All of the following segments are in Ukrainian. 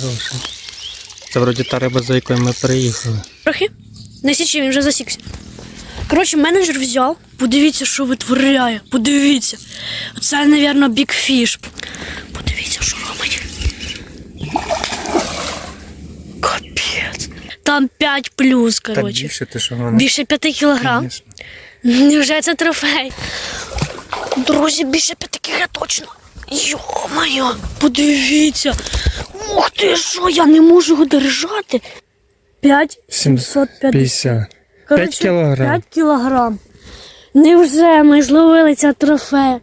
хороший. Це вроді та риба, за якою ми приїхали. Трохи. Не січі, він вже засікся. Коротше, менеджер взяв. Подивіться, що витворяє. Подивіться. Це, мабуть, бікфіш. Подивіться, що робить. Капець. Там 5 плюс, коротше. більше ти що воно? Більше 5 кілограм. Невже це трофей? Друзі, більше 5 кг точно. Йо-моє, подивіться. Ух ти що, я не можу його держати. 5 750. 50. 5 кілограм. 5 кілограм. Невже ми зловили ця трофея?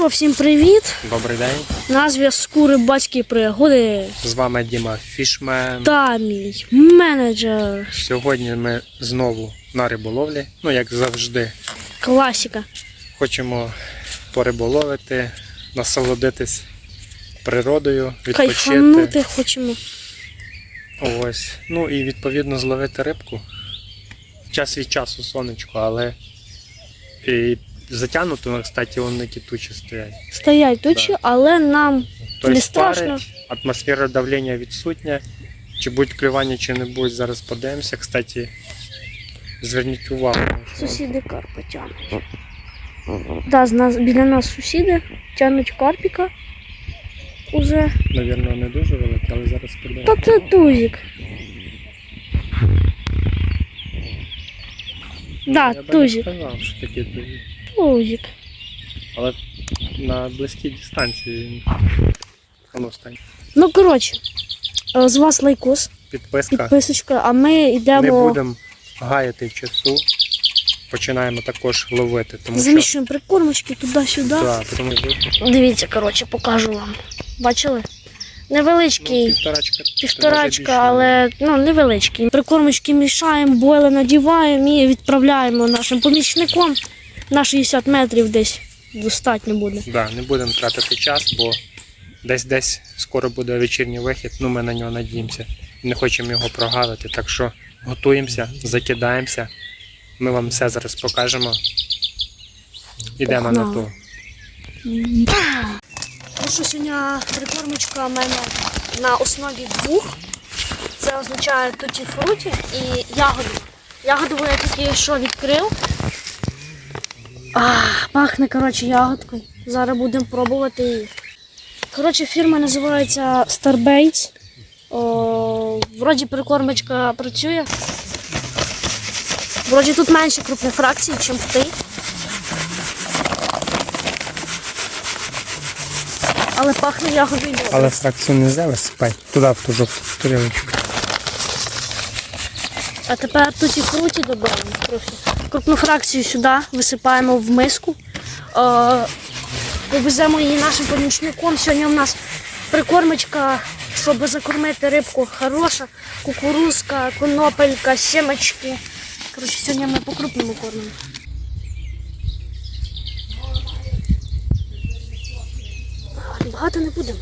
Що, всім привіт! Добрий день. На зв'язку рибацькі пригоди. З вами Діма Фішмен. Та мій менеджер. Сьогодні ми знову на риболовлі. Ну, як завжди, Класіка. хочемо пориболовити, насолодитись природою, відпочити. Кайфанути хочемо. Ось. Ну і відповідно зловити рибку. Час від часу сонечко, але і затягнуто, кстати, вони такі тучі стоять. Стоять тучі, Да. але нам Тобто не страшно. пари, атмосфера давлення відсутня. Чи будуть клювання, чи не будуть, зараз подивимося. Кстати, зверніть увагу. Сусіди карпа тягнуть. Да, з нас, біля нас сусіди тягнуть карпіка. Уже. Навірно, не дуже велике, але зараз Та це тузик. Да, Я би не тузик. сказав, що такі тузі. Тузик. Але на близькій дистанції він. А ну. Ну, коротше, е, з вас лайкос, Підписка. підписочка, а ми Не йдемо, будемо гаяти часу. Починаємо також ловити. Тому що прикормочки туди-сюди. да, тому Дивіться, коротше, покажу вам. Бачили? ну, Невеличкий, півторачка. півторачка, але ну, невеличкий. Прикормочки мішаємо, бойли надіваємо і відправляємо нашим помічником на 60 метрів десь достатньо буде. Да, не будемо тратити час, бо десь десь скоро буде вечірній вихід, ну ми на нього надіємося. Не хочемо його прогавити. Так що готуємося, закидаємося. Ми вам все зараз покажемо. Ідемо на ту. Ну що сьогодні прикормочка в мене на основі двох. Це означає туті фруті і ягоду. Ягоду я тільки що відкрив. А, пахне, коротше, ягодкою. Зараз будемо пробувати її. Коротше, фірма називається Starbaits. О, вроді прикормочка працює. Вроді тут менше крупних фракцій, ніж тій. Але пахне ягодою. Але фракцію не взяли, сипай. Туди в ту жовту тарілочку. А тепер тут і фруті додаємо трохи. Крупну фракцію сюди висипаємо в миску. Е, Повеземо її нашим помічником. Сьогодні у нас прикормочка, щоб закормити рибку хороша. Кукурузка, конопелька, сімочки. Коротше, сьогодні ми по крупному кормимо. Багато не будемо.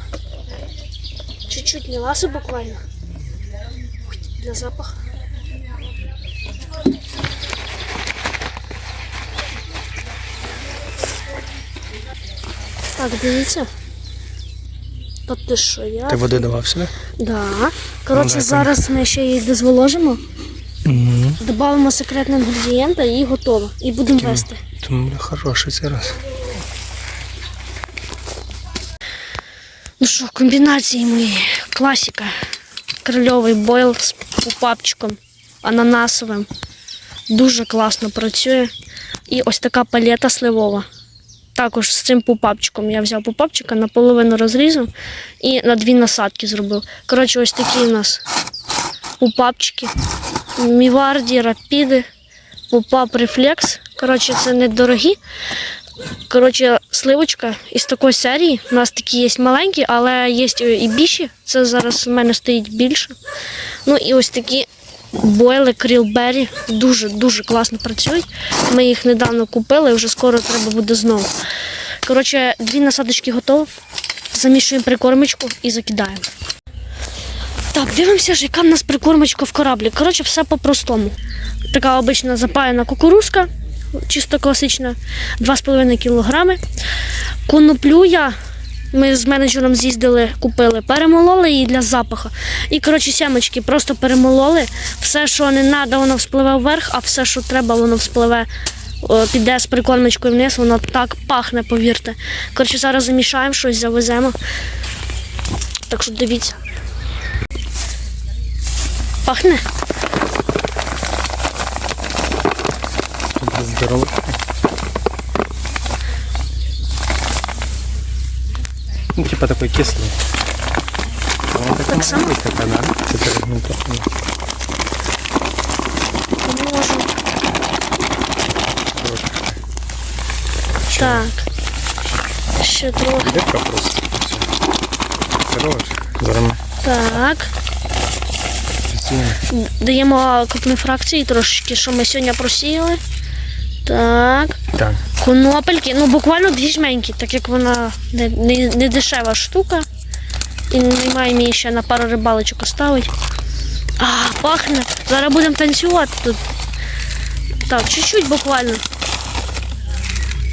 Чуть-чуть не ласи буквально. Для запаху. Так, дивіться. Та ти що я? Ти води давав сюди? Да. Коротше, Ну, зараз ми ще її дозволожимо, Угу. додамо секретний інгредієнт і готово. І будемо вести. Тому хороший зараз. Ну що, комбінації мої. Класика. Крильовий бойл з пупапчиком, ананасовим. Дуже класно працює. І ось така палета сливова. Також з цим пупапчиком. Я взяв пупапчика, наполовину розрізав і на дві насадки зробив. Коротше, ось такі у нас пупапчики. Міварді, рапіди, пупап рефлекс. Коротше, це недорогі. Коротше, сливочка із такої серії. У нас такі є маленькі, але є і більші. Це зараз в мене стоїть більше. Ну і ось такі бойли крілбері дуже-дуже класно працюють. Ми їх недавно купили, вже скоро треба буде знову. Коротше, дві насадочки готові. Замішуємо прикормочку і закидаємо. Так, дивимося, ж, яка в нас прикормочка в кораблі. Коротше, все по-простому. Така обична запаяна кукурузка, чисто класична, 2,5 кілограми. Коноплю я. Ми з менеджером з'їздили, купили, перемололи її для запаху. І, коротше, сямочки просто перемололи. Все, що не треба, воно вспливе вверх, а все, що треба, воно вспливе, піде з прикормочкою вниз, воно так пахне, повірте. Коротше, зараз замішаємо щось, завеземо. Так що дивіться. Пахне? Здорово. типа такой кислый. Ну, так, Так само? быть, такая, да? Четырехминутная. Можу. Так. Ще трохи. Дырка просто. Хорош. Зараз ми Так. працюємо. Даємо крупні фракції трошечки, що ми сьогодні просіяли. Так. Так. Конопельки, ну буквально дві жменьки, так як вона не, не, не дешева штука. І немає мені ще на пару рибалочок оставить. А, пахне. Зараз будемо танцювати тут. Так, чуть-чуть буквально.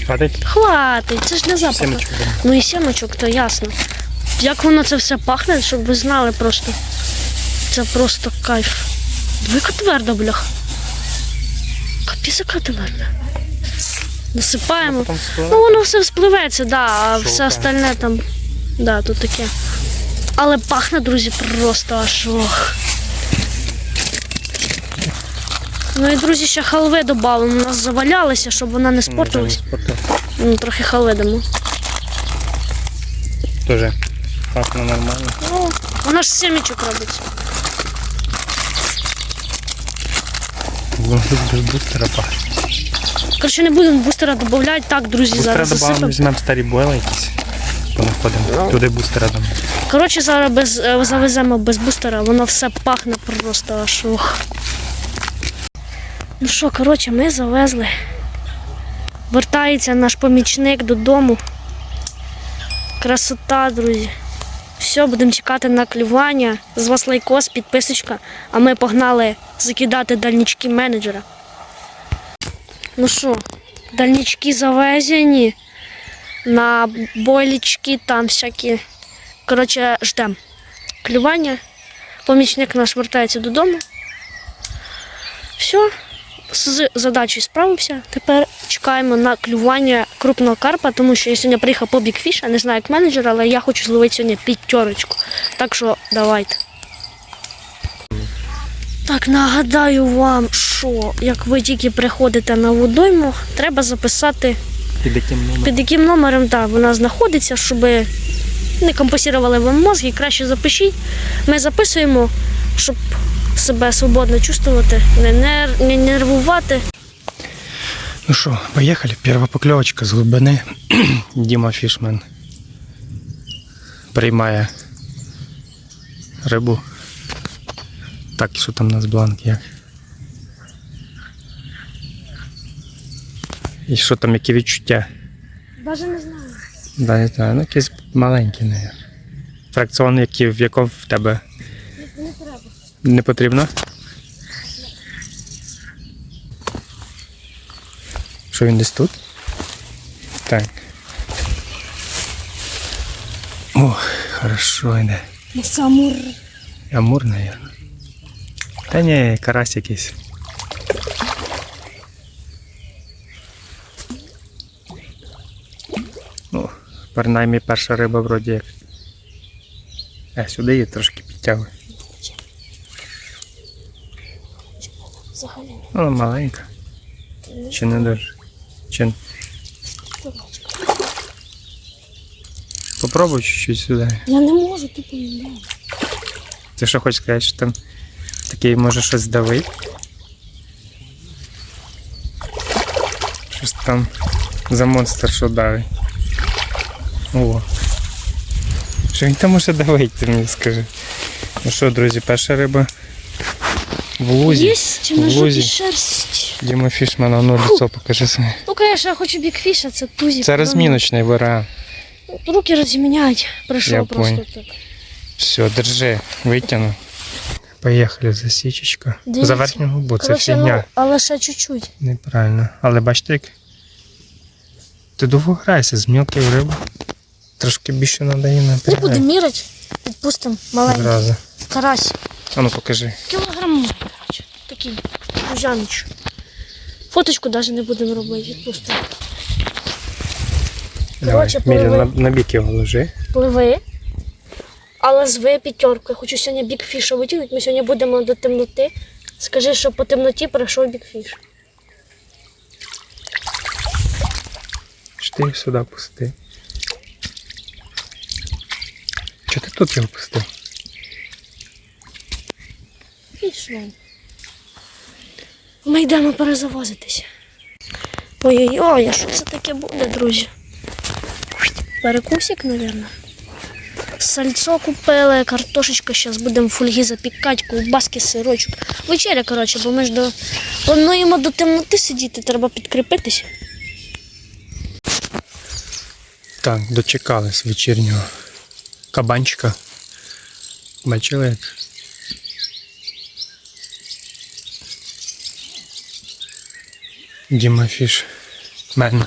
Хватить? Хватить, це ж запаху. Семечку беремо. Ну і сімочок, то ясно. Як воно це все пахне, щоб ви знали просто. Це просто кайф. Двика твердо, блях. Капіс, яка тверда. Насипаємо. Ну воно все вспливеться, да, а Шовка. все остальне там. Да, тут таке. Але пахне, друзі, просто аж ох. Ну і друзі, ще халви додамо. У нас завалялися, щоб вона не спортилась. Ну, трохи халви дамо. Тоже пахне нормально. Ну, вона ж. Ну, тут без пахне. Коротше, не будемо бустера додавати. Так, друзі, Бустера зараз засипемо. візьмемо старі бойли якісь. Понаходимо. Туди бустера дамо. Коротше, зараз без, е, завеземо без бустера, воно все пахне просто аж ох. Ну що, коротше, ми завезли. Вертається наш помічник додому. Красота, друзі. Все, будемо чекати на клювання. З вас лайкос, підписочка, а ми погнали закидати дальнички менеджера. Ну що, дальнички завезені на бойлічки, там всякі. Коротше, ждемо клювання. Помічник наш вертається додому. Все, з задачею справився. Тепер чекаємо на клювання крупного карпа, тому що я сьогодні приїхав по бікфіша, не знаю як менеджер, але я хочу зловити сьогодні п'ятерочку. Так що давайте. Так, нагадаю вам, що як ви тільки приходите на водойму, треба записати Під яким номером? під яким номером так, вона знаходиться, щоб не компасірували вам мозги, краще запишіть. Ми записуємо, щоб себе свободно чувствувати, не, нер- не нервувати. Ну що, поїхали. Перша покльовочка з глибини. Діма Фішмен приймає рибу. Так, що там у нас бланк як? І що там, які відчуття? Навіть не знаю. Да, не знаю, ну якийсь маленький, не. Фракціон, який, в якому в тебе Не треба. не потрібно? Що він десь тут? Так. О, хорошо йде. Самур. Амур, наверное. Та ні, карась якийсь. Ну, принаймні перша риба вроді як. Е, сюди її трошки підтягує. Взагалі. Ну, маленька. Чи не дуже? Чи... Попробуй чуть-чуть сюди. Я не можу, тупо не. Ти що хочеш сказати, що там такий може щось здавити? Щось там за монстр що давить. О. Що він там може давити, ти мені скажи. Ну що, друзі, перша риба В лузі. Єсть в лузі. шерсть. Діма Фішмана, ну лицо покажи своє. Ну, конечно, я хочу бікфіша, це тузик. Це розміночний варіант. Руки розміняють. Прийшов Я просто понял. так. Все, держи, витягну. Поїхали засічечка. Дивіться. За верхню губу, це Коротше, фігня. ну, але ще чуть-чуть. Неправильно. Але бачите як? Ти довго граєшся з мілкою рибою. Трошки більше треба її Не напрягати. будемо міряти. Відпустимо маленький. Зразу. Карась. А ну покажи. Кілограм, коротше. Такий. Бужанич. Фоточку навіть не будемо робити, відпустимо. Коротше, Давай, Міля, на, на бік його ложи. Пливи. Але зви п'ятерку. Я хочу сьогодні бікфіша витягнути. Ми сьогодні будемо до темноти. Скажи, що по темноті пройшов бікфіш. Чи ти його сюди пусти? Чи ти тут його пустив? Пішло. Ми йдемо перезавозитися. Ой-ой-ой, а що це таке буде, друзі? Перекусик, мабуть. Сальцо купили, картошечка, зараз будемо в фольгі запікати, ковбаски, сирочок. Вечеря, коротше, бо ми ж до... плануємо до темноти сидіти, треба підкріпитися. Так, дочекались вечірнього кабанчика. Бачили як? Діма Фіш мен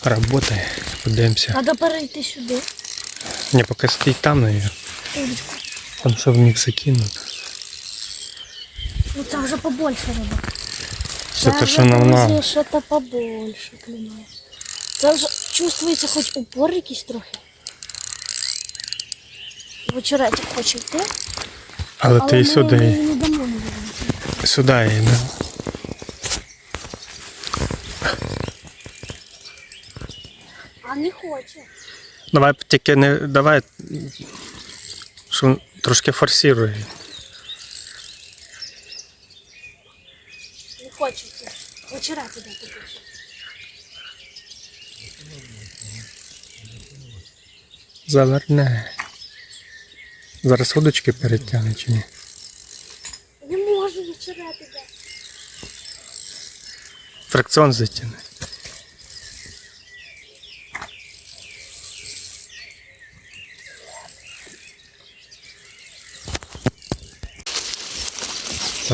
працює. Подивимося. Треба перейти сюди. Не поки стоїть там. Удочку. Там них закинуть. Ну це вже побольше риба. Все вже, що нам надо. Що то побольше клюнує. Це вже чувствується хоч упор якийсь трохи. Вечеретик хоче йти, Але але ти ми сюди. не дамо не. Сюди йде. А не хоче. Давай тільки не. Давай. Що трошки форсируй. Не хоче йти. Вечерет іде. Заверне. Зараз удочки перетягне чи ні? Не може вечерет іде. Фракціон затягне.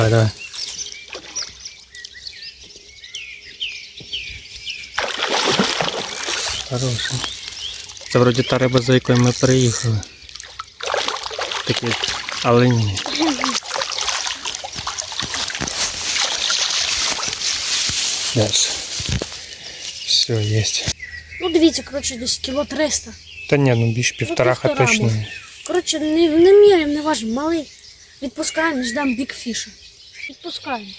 Давай, давай. Хороший. Це вроді та риба, за якою ми приїхали. Такі, але ні. Дальше. Все, есть. Ну дивіться, коротше, десь кіло 300. Та ні, ну більш півтораха півтора точно. може. Коротше, не, не міряємо, не важимо, малий. Відпускаємо, ждемо бікфіша. Відпускаємо.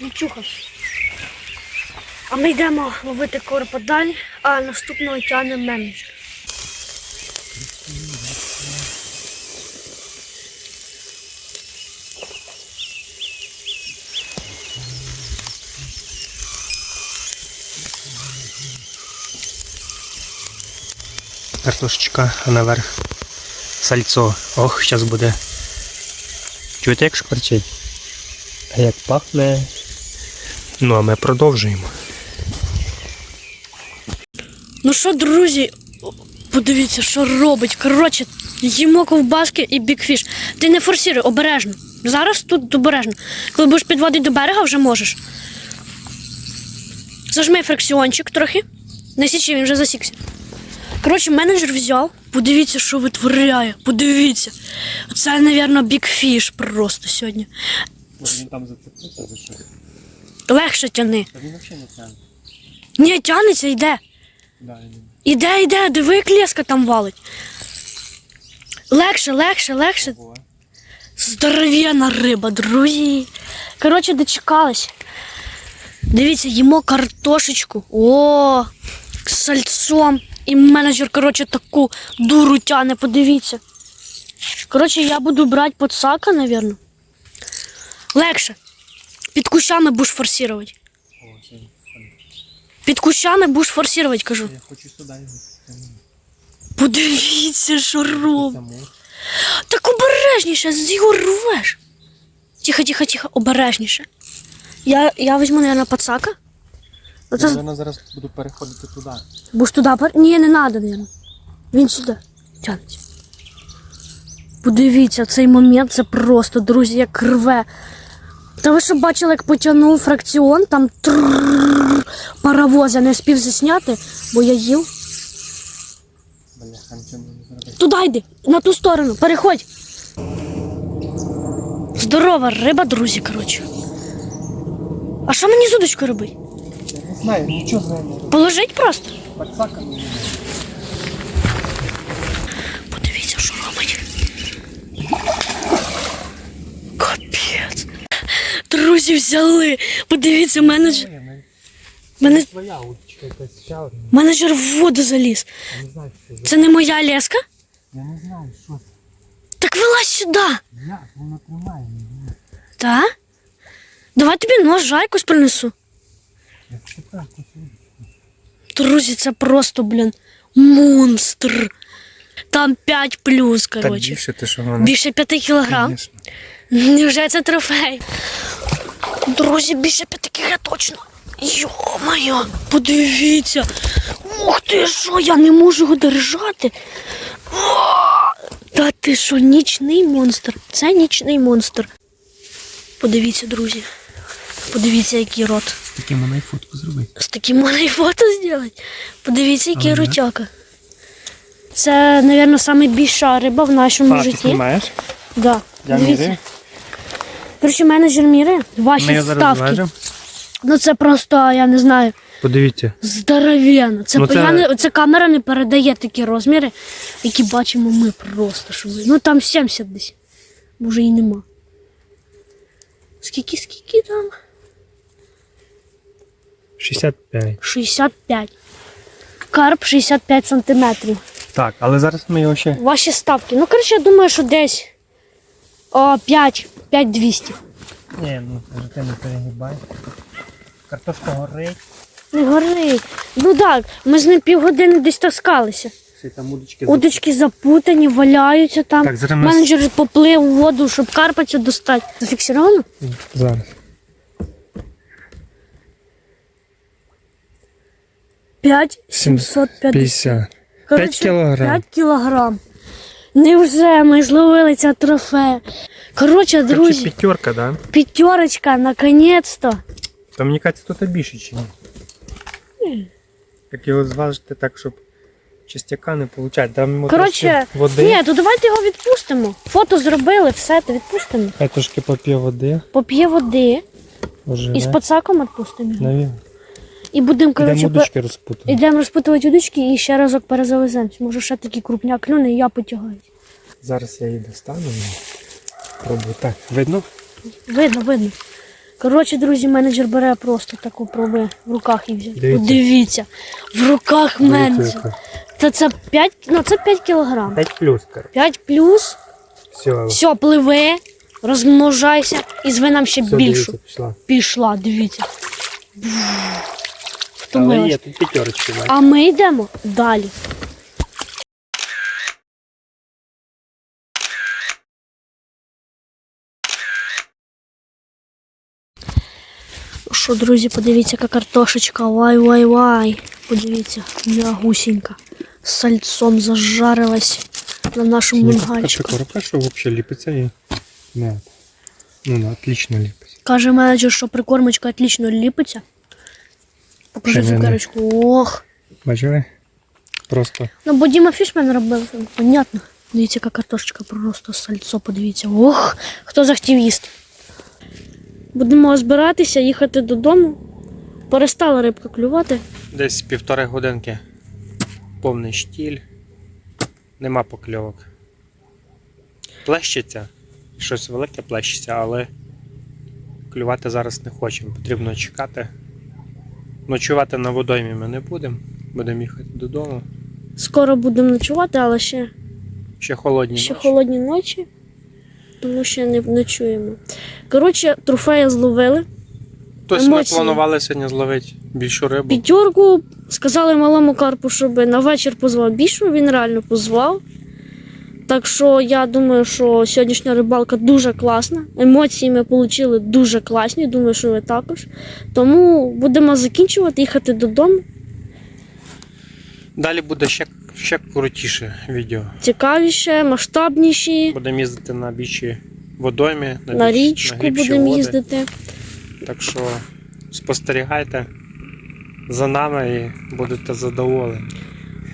Не чухаш. А ми йдемо ловити корпа далі, а наступного тягне менеджер. Картошечка, наверх сальцо. Ох, зараз буде. Чуєте, як шкварчить? Як пахне. Ну, а ми продовжуємо. Ну що, друзі, подивіться, що робить. Коротше, їмо ковбаски і бікфіш. Ти не форсируй, обережно. Зараз тут обережно. Коли будеш підводити до берега, вже можеш. Зажми фрикціончик трохи. Не січи, він вже засікся. Коротше, менеджер взяв. Подивіться, що витворяє. Подивіться. Це, мабуть, бікфіш просто сьогодні. Може він там зацепився за щось? Легше тяни. Та він взагалі не тягне. Ні, тянеться, йде. Да, Іде, іде, диви, як там валить. Легше, легше, легше. Здоров'яна риба, друзі. Коротше, дочекались. Дивіться, їмо картошечку. О, з сальцом. І менеджер, коротше, таку дуру тяне, подивіться. Коротше, я буду брати подсака, напевно. Легше. Під кущами будеш форсувати. Під кущами будеш форсувати, кажу. Я хочу сюди його. Подивіться, що робить. Так обережніше, з його рвеш. Тихо, тихо, тихо, обережніше. Я, я візьму, мабуть, пацака. Ну, це з- зараз буду переходити туди. Будеш туди пер... Ні, не треба, мабуть. Він сюди. Тягнеться. Подивіться, цей момент це просто, друзі, як рве. Та ви що бачили, як потягнув фракціон, там трррррр, паровоз, я не спів засняти, бо я їв. Туди йди, на ту сторону, переходь. Здорова риба, друзі, коротше. А що мені з удочкою робити? Знаю, нічого з нею не. Положить просто? Не Подивіться, що робить. Капець. Друзі взяли. Подивіться, менеджер. Мене... Твоя удочка якась ще одна. Менеджер в воду заліз. Я не знаю, що це. Це не моя леска? Я не знаю, що це. Так вилазь сюди. Як вона тримає мене? Та? Давай тобі ножа якось принесу. Як це так? ось він. Друзі, це просто, блін, монстр. Там 5 плюс, коротше. більше ти що вона? Більше 5 кілограм. Конечно. Невже це трофей? Друзі, більше 5 кг точно. Йо-моє, подивіться. Ух ти що, я не можу його держати. О, Та ти що, нічний монстр? Це нічний монстр. Подивіться, друзі. Подивіться, який рот. Таким вона і фотку зробити. З таким можна і фото зробити. Подивіться, який Ага. ротяка. Це, мабуть, найбільша риба в нашому житті. знімаєш? Да. Я Дивіться. міряю. Коротше, менеджер міри, ваші Ми зараз ставки. зважимо. Ну це просто, я не знаю, Подивіться. здоровенно. Це, Ну, це- я не, це камера не передає такі розміри, які бачимо ми просто. Що ви. Ну там 70 десь. Може і нема. Скільки, скільки там? 65. 65. Карп 65 сантиметрів. Так, але зараз ми його ще. Ваші ставки. Ну, коротше, я думаю, що десь о, 5, 5200. Ні, ну вже ти не перегибай. Картошка горить. Не горить. Ну так, ми з ним півгодини десь таскалися. Ще там удочки. Удочки запутані, валяються там. Так, зараз ми- Менеджер поплив у воду, щоб карпацю достати. Зафіксировано? Зараз. 5 750. 50. Коротше, 5 кілограм. 5 кілограм. Невже ми зловили це трофея. Коротше, Короче, друзі, п'ятерка, да? п'ятерочка, наконець-то. То мені кажеться, тут більше чи ні? Як його зважити так, щоб частяка не получати. Там йому Коротше, води. ні, то давайте його відпустимо. Фото зробили, все, то відпустимо. Хай трошки поп'є води. Поп'є води Вже. і з пацаком відпустимо його. І будемо, коротше, по... удочки розпутати. Ідемо розпутувати удочки і ще разок перезавеземо. Може ще такий крупняк клюне, і я потягаю. Зараз я її достану. ну, Пробую. Так, видно? Видно, видно. Коротше, друзі, менеджер бере просто таку пробує в руках і взяти. Дивіться. Подивіться, в руках менеджер. Та це 5, ну це 5 кілограм. 5 плюс, коротше. 5 плюс, Все, все, пливи, розмножайся і зви нам ще все, більшу. дивіться, пішла. Пішла, дивіться. Але Втомилась. є тут п'ятерочки. А ми йдемо далі. Ну Що, друзі, подивіться, яка картошечка. Вай, вай, вай. Подивіться, м'ягусінька. З сальцом зажарилась на нашому мангальчику. коробка, що взагалі ліпиться і не. Ну, ну, отлично ліпиться. Каже менеджер, що прикормочка отлично ліпиться. Покажи Ще не- цукерочку. Ох. Бачили? Просто Ну, бо Діма Фішмен робив, понятно. Дивіться, яка картошечка просто сальцо, подивіться. Ох, хто захотів їсти. Будемо збиратися, їхати додому. Перестала рибка клювати. Десь півтори годинки. Повний штіль. Нема покльовок. Плещеться. Щось велике плещеться, але клювати зараз не хочемо. Потрібно чекати. Ночувати на водоймі ми не будемо. Будемо їхати додому. Скоро будемо ночувати, але ще, Ще холодні. ще ночі. холодні ночі, тому ще не ночуємо. Коротше, трофея зловили. Тобто ми планували сьогодні зловити більшу рибу. П'ятерку сказали малому карпу, щоб на вечір позвав більшу, він реально позвав. Так що я думаю, що сьогоднішня рибалка дуже класна. Емоції ми отримали дуже класні, думаю, що ви також. Тому будемо закінчувати, їхати додому. Далі буде ще, ще крутіше відео. Цікавіше, масштабніші. Будемо їздити на бічі водоймі, на, На більш- річку глибші будемо води. їздити. Так що спостерігайте за нами і будете задоволені.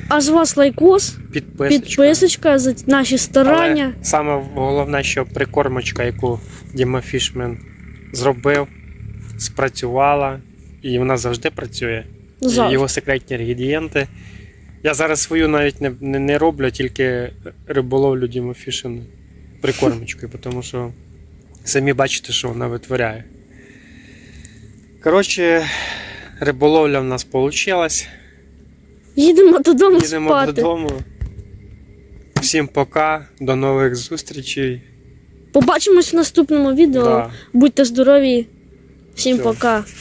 А з вас лайкос, Підписочка. підписочка за наші старання. Але саме головне, що прикормочка, яку Діма Фішмен зробив, спрацювала, і вона завжди працює. Завжди. Його секретні інгредієнти. Я зараз свою навіть не, не, не роблю, тільки риболовлю Діма Фішена прикормочкою, тому що самі бачите, що вона витворяє. Коротше, риболовля в нас вийшла. Їдемо додому Їдемо спати. додому. Всім пока, до нових зустрічей. Побачимось в наступному відео. Да. Будьте здорові. Всім Все. пока. Все.